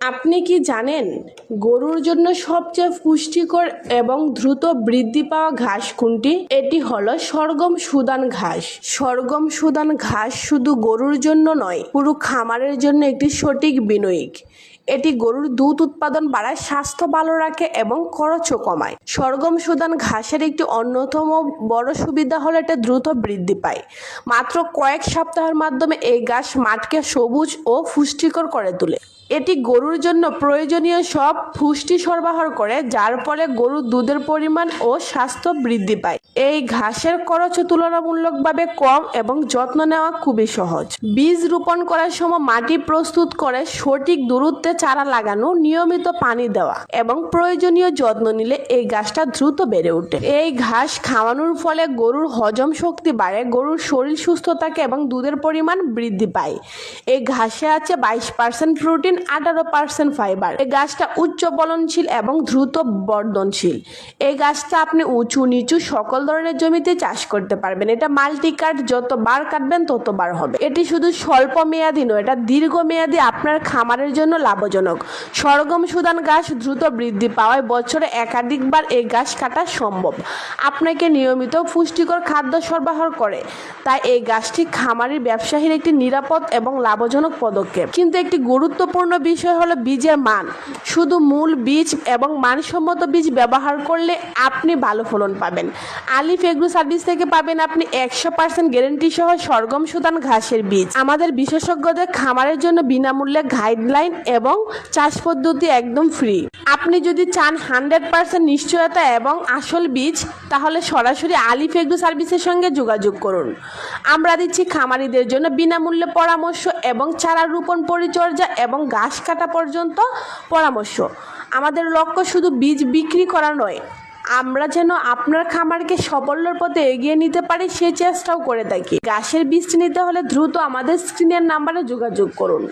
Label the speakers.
Speaker 1: আপনি কি জানেন গরুর জন্য সবচেয়ে পুষ্টিকর এবং দ্রুত বৃদ্ধি পাওয়া ঘাস কোনটি? এটি হলো সরগম সুদান ঘাস। সরগম সুদান ঘাস শুধু গরুর জন্য নয়, পুরো খামারের জন্য একটি সঠিক বিনয়িক এটি গরুর দুধ উৎপাদন বাড়ায়, স্বাস্থ্য ভালো রাখে এবং খরচও কমায়। সরগম সুদান ঘাসের একটি অন্যতম বড় সুবিধা হলো এটা দ্রুত বৃদ্ধি পায়। মাত্র কয়েক সপ্তাহের মাধ্যমে এই ঘাস মাঠকে সবুজ ও পুষ্টিকর করে তোলে। এটি গরুর জন্য প্রয়োজনীয় সব পুষ্টি সরবরাহ করে, যার ফলে গরুর দুধের পরিমাণ ও স্বাস্থ্য বৃদ্ধি পায়। এই ঘাসের খরচ তুলনামূলকভাবে কম এবং যত্ন নেওয়া খুবই সহজ। বীজ রোপণ করার সময় মাটি প্রস্তুত করে সঠিক দূরত্বে চারা লাগানো, নিয়মিত পানি দেওয়া এবং প্রয়োজনীয় যত্ন নিলে এই গাছটা দ্রুত বেড়ে ওঠে। এই ঘাস খাওয়ানোর ফলে গরুর হজম শক্তি বাড়ে, গরুর শরীর সুস্থ থাকে এবং দুধের পরিমাণ বৃদ্ধি পায়। এই ঘাসে আছে বাইশ পার্সেন্ট প্রোটিন, আঠারো পার্সেন্ট ফাইবার। এই গাছটা উচ্চ ফলনশীল এবং দ্রুত বর্ধনশীল। এই গাছটা আপনি উঁচু, নিচু সকল ধরনের জমিতে চাষ করতে পারবেন। এটা মাল্টি কাট যতবার কাটবেন ততবার হবে। এটি শুধু স্বল্প মেয়াদী নয়, এটা দীর্ঘ মেয়াদি আপনার খামারের জন্য লাভজনক। সরগম সুদান গাছ দ্রুত বৃদ্ধি পাওয়ায় বছরে একাধিকবার এই গাছ কাটা সম্ভব। আপনাকে নিয়মিত পুষ্টিকর খাদ্য সরবরাহ করে। তাই এই গাছটি খামারের ব্যবসায়ীর একটি নিরাপদ এবং লাভজনক পদক্ষেপ। কিন্তু একটি গুরুত্বপূর্ণ বিষয় হলো বীজের মান। শুধু মূল বীজ এবং মানসম্মত বীজ ব্যবহার করলে আপনি ভালো ফলন পাবেন। আলিফ এগ্রো সার্ভিস থেকে পাবেন আপনি একশো পার্সেন্ট গ্যারেন্টি সহ সরগম সুদান ঘাসের বীজ। আমাদের বিশেষজ্ঞদের খামারের জন্য বিনামূল্যে গাইডলাইন এবং চাষ পদ্ধতি একদম ফ্রি আপনি যদি চান হান্ড্রেড পার্সেন্ট নিশ্চয়তা এবং আসল বীজ, তাহলে সরাসরি আলিফ এগ্রো সার্ভিসের সঙ্গে যোগাযোগ করুন। আমরা দিচ্ছি খামারিদের জন্য বিনামূল্যে পরামর্শ এবং চারা রোপণ পরিচর্যা এবং ঘাস কাটা পর্যন্ত পরামর্শ। আমাদের লক্ষ্য শুধু বীজ বিক্রি করা নয়, আমরা যেন আপনার খামারকে সাফল্যের পথে এগিয়ে নিতে পারি সে চেষ্টাও করে থাকি। গাছের বীজ নিতে হলে দ্রুত আমাদের স্ক্রিনের নাম্বারে যোগাযোগ করুন।